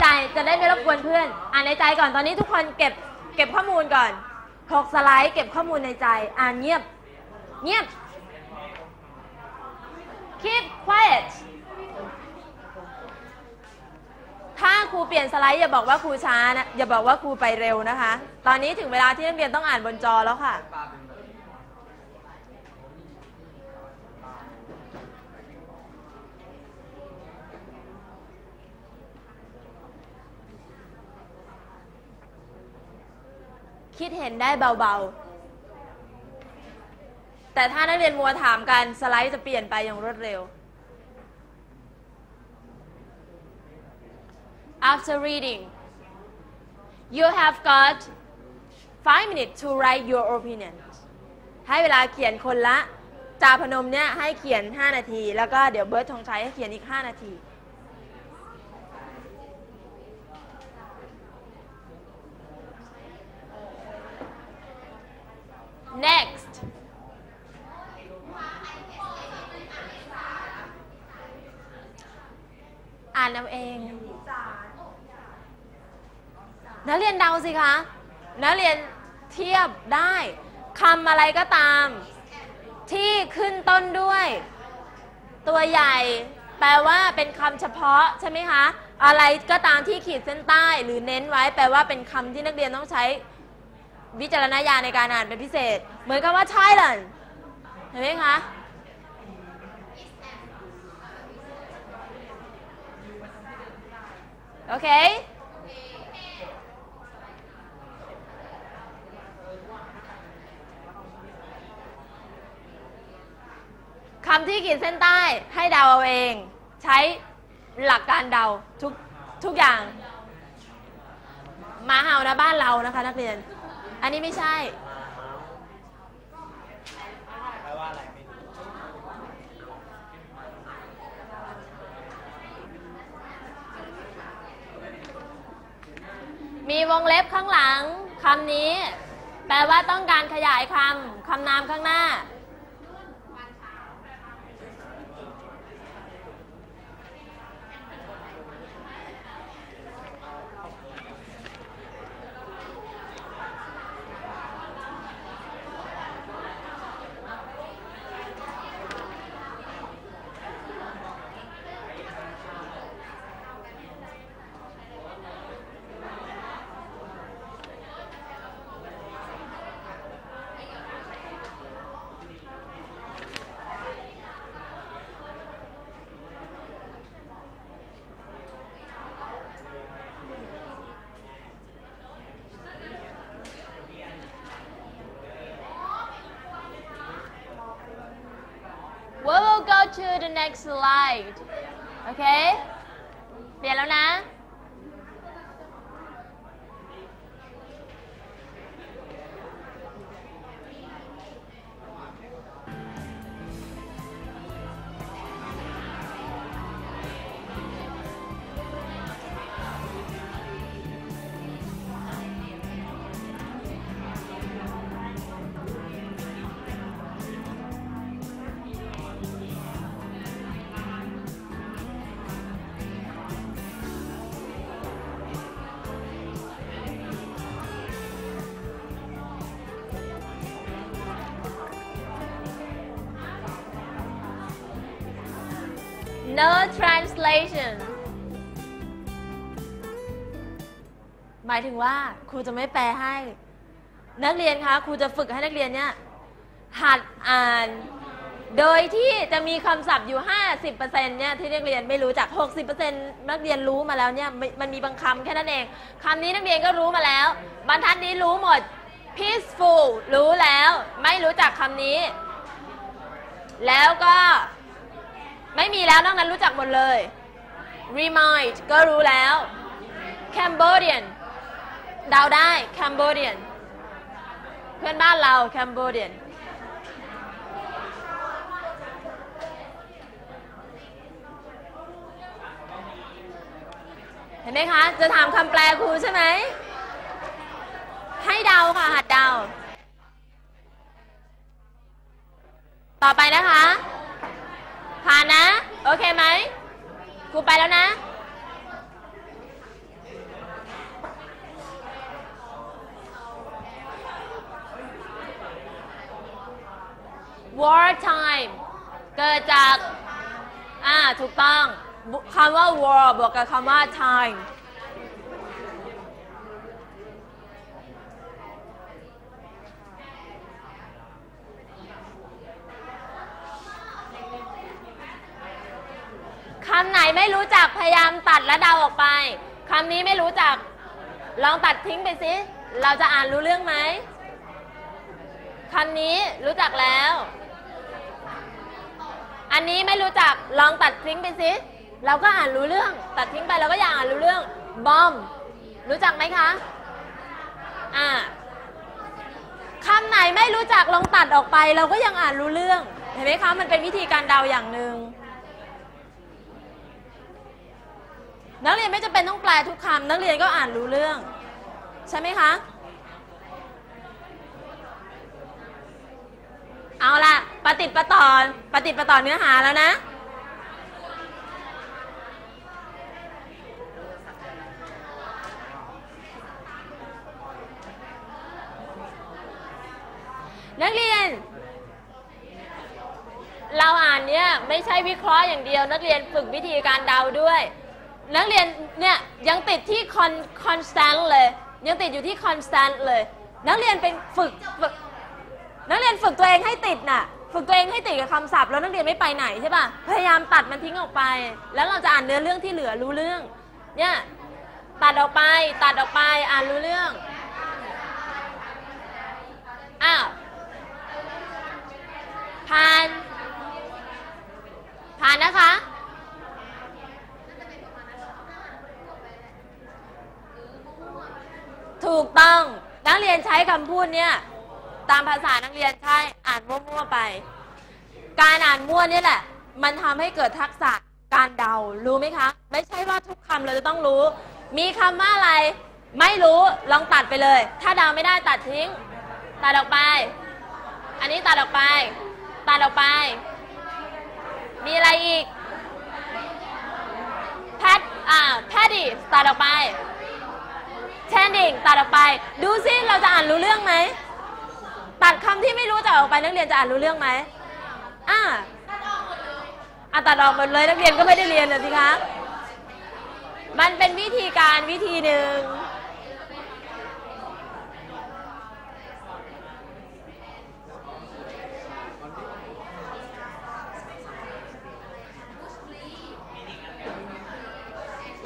ใจจะได้ไม่รบกวนเพื่อน อ่านในใจก่อนตอนนี้ทุกคนเก็บเก็บข้อมูลก่อนหกสไลด์เก็บข้อมูลในใจ อ่านเงียบ เงียบ keep quiet ถ้าครูเปลี่ยนสไลด์อย่าบอกว่าครูช้านะ อย่าบอกว่าครูไปเร็วนะคะ ตอนนี้ถึงเวลาที่นักเรียนต้องอ่านบนจอแล้วค่ะ คิดเห็นได้เบาๆ แต่ถ้านักเรียนมัวถามกันสไลด์จะเปลี่ยนไปอย่างรวดเร็ว After reading you have got five minutes to write your opinion ให้เวลาเขียนคนละ จาพนมเนี่ยให้เขียน 5 นาที แล้วก็เดี๋ยวเบิร์ตธงชัยให้เขียนอีก 5 นาที next อ่าน เอาเองนักเรียนเดาสิคะนักเรียนเทียบได้คำอะไรก็ตาม ที่ขึ้นต้นด้วย ตัวใหญ่ แปลว่าเป็นคำเฉพาะใช่ไหมคะอะไรก็ตามที่ขีดเส้นใต้ หรือเน้นไว้ แปลว่าเป็นคำที่นักเรียนต้องใช้วิจารณญาณในการอ่านเป็นพิเศษ เหมือนกับว่า Thailand เห็นไหมคะ โอเคคำที่ขีดเส้นใต้ให้เดาเอาเอง ใช้หลักการเดาทุกทุกอย่างหมาเห่านะบ้านเรานะคะนักเรียน อันนี้ไม่ใช่ แปลว่าอะไรไม่รู้ มีวงเล็บข้างหลัง คำนี้ แปลว่าต้องการขยายคำคำนามข้างหน้า to the next slide โอเคเปลี่ยนแล้วนะ no translation หมายถึงว่าครูจะไม่แปลให้ นักเรียนคะครูจะฝึกให้นักเรียนเนี่ยหัดอ่าน โดยที่จะมีคำศัพท์อยู่ 50%เนี่ยที่นักเรียนไม่รู้จัก 60%นักเรียนรู้มาแล้วเนี่ยมันมีบางคำแค่นั้นเองคำนี้นักเรียนก็รู้มาแล้ว บรรทัดนี้รู้หมด peaceful รู้แล้ว ไม่รู้จักคำนี้ แล้วก็ ไม่มีแล้วนอกนั้นรู้จักหมดเลย remind ก็รู้แล้ว Cambodian เดาได้ Cambodian เพื่อนบ้านเรา Cambodian เห็นไหมคะ จะถามคำแปลครูใช่ไหม ให้เดาค่ะ หัดเดา ต่อไปนะคะ ผ่านนะ โอเคไหมกูไปแล้วนะวอร์ t i m e เกิดจาก อ่า ถูกต้องคำว่า war บวกกับคำว่า time คำไหนไม่รู้จักพยายามตัดและเดาออกไป คำนี้ไม่รู้จัก ลองตัดทิ้งไปสิ เราจะอ่านรู้เรื่องไหม คำนี้รู้จักแล้ว อันนี้ไม่รู้จัก ลองตัดทิ้งไปสิ เราก็อ่านรู้เรื่อง ตัดทิ้งไปเราก็อยากอ่านรู้เรื่อง บอม รู้จักไหมคะ อ่าคำไหนไม่รู้จักลองตัดออกไป เราก็ยังอ่านรู้เรื่อง เห็นไหมคะ มันเป็นวิธีการเดาอย่างหนึ่ง นักเรียนไม่จำเป็นต้องแปลทุกคำนักเรียนก็อ่านรู้เรื่อง ใช่ไหมคะ เอาละปฏิดประต่อปฏิดประต่อเนื้อหาแล้วนะนักเรียน เราอ่านเนี่ยไม่ใช่วิเคราะห์อย่างเดียว นักเรียนฝึกวิธีการเดาด้วย นักเรียนเนี่ยยังติดที่ con constant เลย ยังติดอยู่ที่ constant เลย นักเรียนเป็นฝึกฝึก นักเรียนฝึกตัวเองให้ติดน่ะ ฝึกตัวเองให้ติดกับคำศัพท์แล้วนักเรียนไม่ไปไหนใช่ป่ะ พยายามตัดมันทิ้งออกไป แล้วเราจะอ่านเนื้อเรื่องที่เหลือรู้เรื่อง เนี่ยตัดออกไปตัดออกไปอ่านรู้เรื่องอ้าวผ่านผ่านนะคะ ถูกต้อง นักเรียนใช้คำพูดเนี่ย ตามภาษานักเรียนใช่อ่านมั่วๆไป การอ่านมั่วนี่แหละ มันทำให้เกิดทักษะการเดารู้ไหมคะ ไม่ใช่ว่าทุกคำเราจะต้องรู้ มีคำว่าอะไร ไม่รู้ลองตัดไปเลย ถ้าเดาไม่ได้ตัดทิ้ง ตัดออกไป อันนี้ตัดออกไป ตัดออกไป มีอะไรอีกแพทอ่าแพดดี้ตัดออกไป แชนดิงตัดออกไป ดูซิเราจะอ่านรู้เรื่องไหมตัดคำที่ไม่รู้จะออกไปนักเรียนจะอ่านรู้เรื่องไหมอ่าอะตัดออกหมดเลยนักเรียนก็ไม่ได้เรียนเลยสิคะมันเป็นวิธีการวิธีหนึ่ง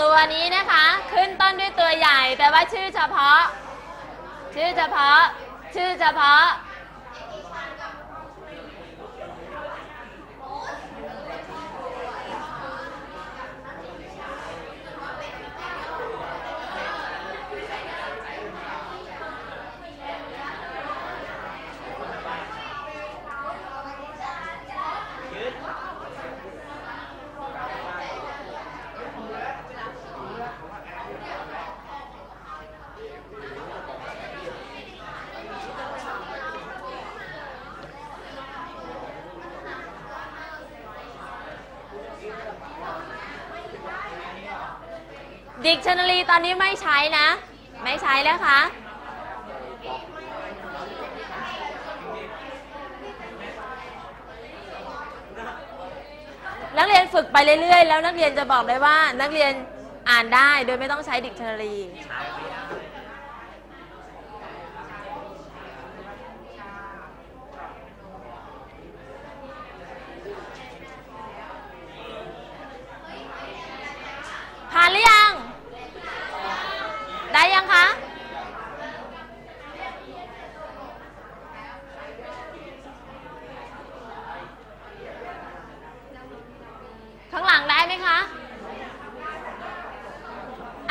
ตัวนี้นะคะ ขึ้นต้นด้วยตัวใหญ่ แต่ว่าชื่อเฉพาะ ชื่อเฉพาะ ชื่อเฉพาะ ดิกชันนารีตอนนี้ไม่ใช้นะ ไม่ใช้แล้วคะนักเรียนฝึกไปเรื่อยๆ แล้วนักเรียนจะบอกได้ว่านักเรียนอ่านได้โดยไม่ต้องใช้ดิกชันนารี ผ่านหรือยัง ได้ยังคะ ข้างหลังได้ไหมคะ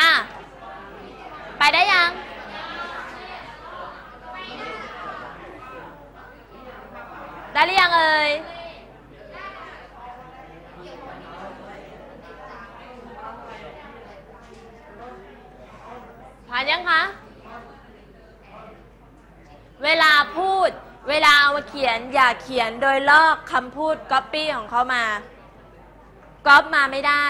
อะ ไปได้ยัง ได้หรือยังเอ่ย ผ่านยังคะ เวลาพูด เวลาเอามาเขียน อย่าเขียนโดยลอกคำพูดก๊อปปี้ของเขามาก๊อปมาไม่ได้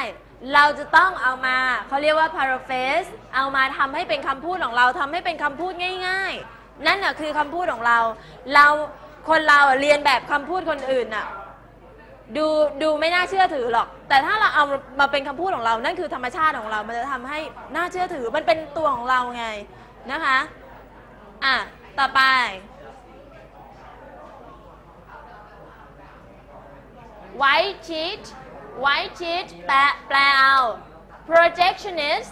เราจะต้องเอามาเขาเรียกว่า paraphrase เอามาทำให้เป็นคำพูดของเราทำให้เป็นคำพูดง่าย ๆ นั่นน่ะคือคำพูดของเรา เราคนเราเรียนแบบคำพูดคนอื่นน่ะดูดูไม่น่าเชื่อถือหรอก แต่ถ้าเราเอามาเป็นคำพูดของเรา นั่นคือธรรมชาติของเรา มันจะทำให้น่าเชื่อถือ มันเป็นตัวของเราไงนะคะ อะ ต่อไป white sheet white sheet แปลแปลเอา projectionist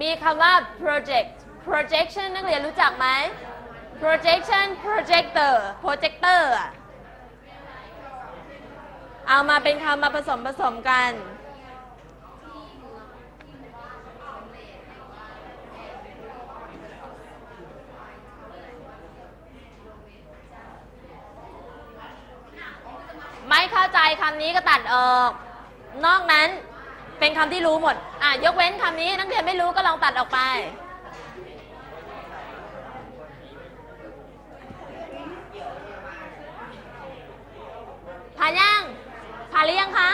มีคำว่า project projection นักเรียนรู้จักไหม projection projector projector เอามาเป็นคำมาผสมผสมกัน ไม่เข้าใจคำนี้ก็ตัดออก นอกนั้นเป็นคำที่รู้หมด อะ ยกเว้นคำนี้นักเรียนไม่รู้ก็ลองตัดออกไป ผ่านยัง ผ่านหรือยังคะ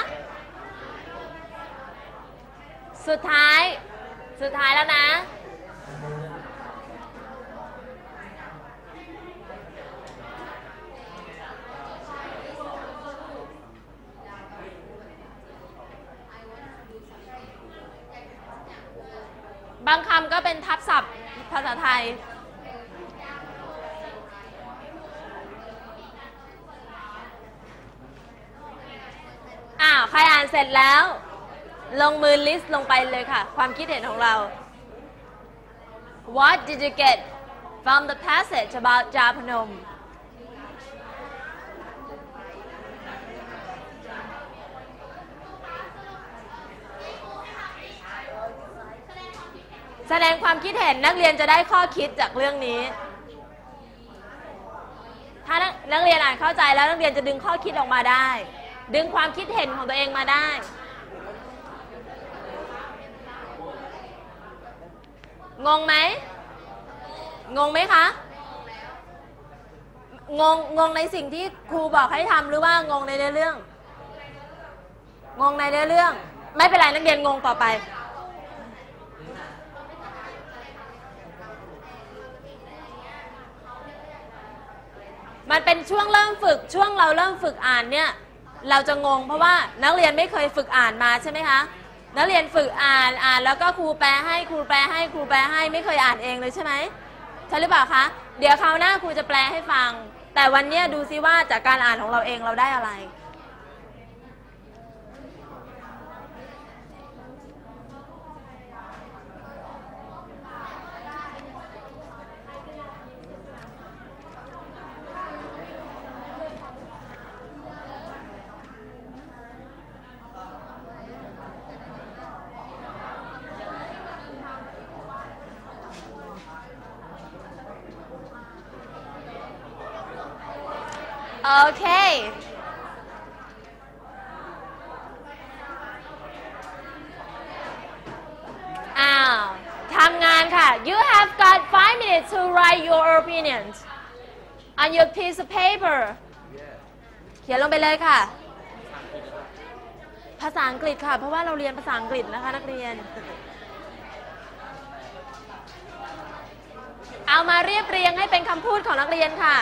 สุดท้าย สุดท้ายแล้วนะางคำก็เป็นทับศัพท์ภาษาไทย อ้าว ใครอ่านเสร็จแล้ว ลงมือลิสต์ลงไปเลยค่ะ ความคิดเห็นของเรา What did you get from the passage about Japanum แสดงความคิดเห็นนักเรียนจะได้ข้อคิดจากเรื่องนี้ ถ้านักนักเรียนอ่านเข้าใจแล้วนักเรียนจะดึงข้อคิดออกมาได้ ดึงความคิดเห็นของตัวเองมาได้งงไหมงงไหมคะ งง งงในสิ่งที่ครูบอกให้ทำหรือว่างงในเรื่อง งงในเรื่อง ไม่เป็นไรนักเรียนงงต่อไป มันเป็นช่วงเริ่มฝึกช่วงเราเริ่มฝึกอ่านเนี่ยเราจะงงเพราะว่านักเรียนไม่เคยฝึกอ่านมาใช่ไหมคะนักเรียนฝึกอ่านอ่านแล้วก็ครูแปลให้ครูแปลให้ครูแปลให้ไม่เคยอ่านเองเลยใช่ไหมใช่หรือเปล่าคะเดี๋ยวคราวหน้าครูจะแปลให้ฟัง แต่วันเนี้ยดูซิว่าจากการอ่านของเราเองเราได้อะไร โอเคอ้าวทำงานค่ะ you have got five minutes to write your opinions on your piece of paper เขียนลงไปเลยค่ะ ภาษาอังกฤษค่ะ เพราะว่าเราเรียนภาษาอังกฤษนะคะนักเรียน เอามาเรียบเรียงให้เป็นคำพูดของนักเรียนค่ะ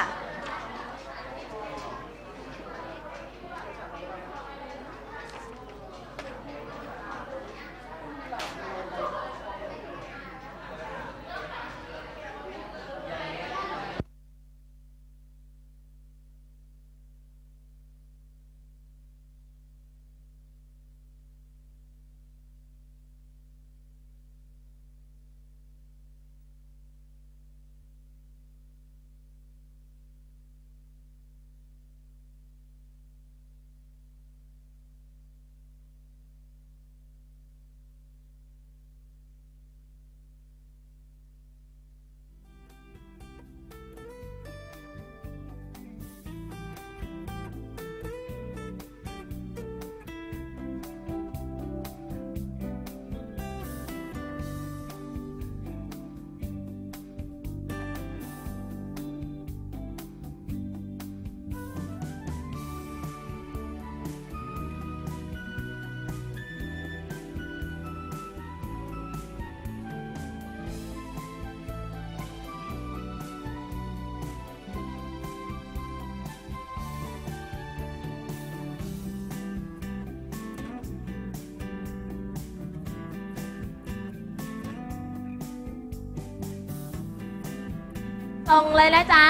ส่งเลยนะจ๊ะ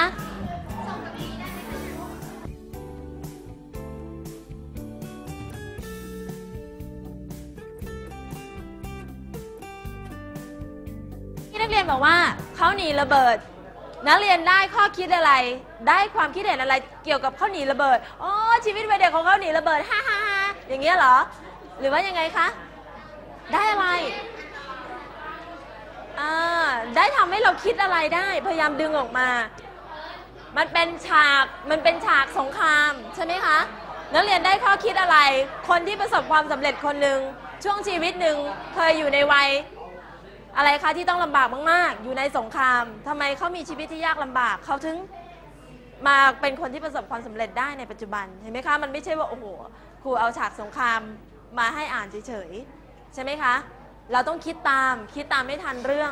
ที่นักเรียนบอกว่าเขาหนีระเบิด นักเรียนได้ข้อคิดอะไร ได้ความคิดเห็นอะไรเกี่ยวกับเขาหนีระเบิดอ๋อชีวิตวัยเด็กของเขาหนีระเบิดฮ่าฮ่าฮ่าอย่างเงี้ยเหรอ หรือว่ายังไงคะ ได้อะไร อ่าได้ทำให้เราคิดอะไรได้ พยายามดึงออกมา มันเป็นฉากมันเป็นฉากสงครามใช่ไหมคะ นักเรียนได้ข้อคิดอะไร คนที่ประสบความสำเร็จคนหนึ่งช่วงชีวิตหนึ่งเคยอยู่ในวัย อะไรคะที่ต้องลำบากมากๆ อยู่ในสงครามทำไมเขามีชีวิตที่ยากลำบากเขาถึงมาเป็นคนที่ประสบความสำเร็จได้ในปัจจุบันเห็นไหมคะ มันไม่ใช่ว่าโอ้โหครูเอาฉากสงครามมาให้อ่านเฉยๆใช่ไหมคะ เราต้องคิดตาม คิดตามไม่ทันเรื่อง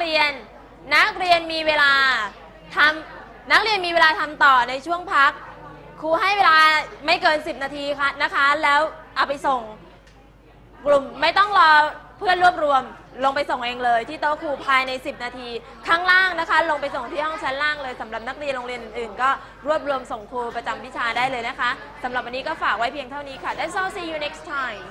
เรียน นักเรียนมีเวลาทำนักเรียนมีเวลาทำต่อในช่วงพัก ครูให้เวลาไม่เกิน 10 นาทีค่ะนะคะ แล้วเอาไปส่งกลุ่มไม่ต้องรอเพื่อนรวบรวมลงไปส่งเองเลย ที่โต๊ะครูภายใน 10 นาที ข้างล่างนะคะ ลงไปส่งที่ห้องชั้นล่างเลยสำหรับนักเรียนโรงเรียนอื่นๆ ก็รวบรวมส่งครูประจำวิชาได้เลยนะคะสำหรับวันนี้ก็ฝากไว้เพียงเท่านี้ค่ะ That's all see you next time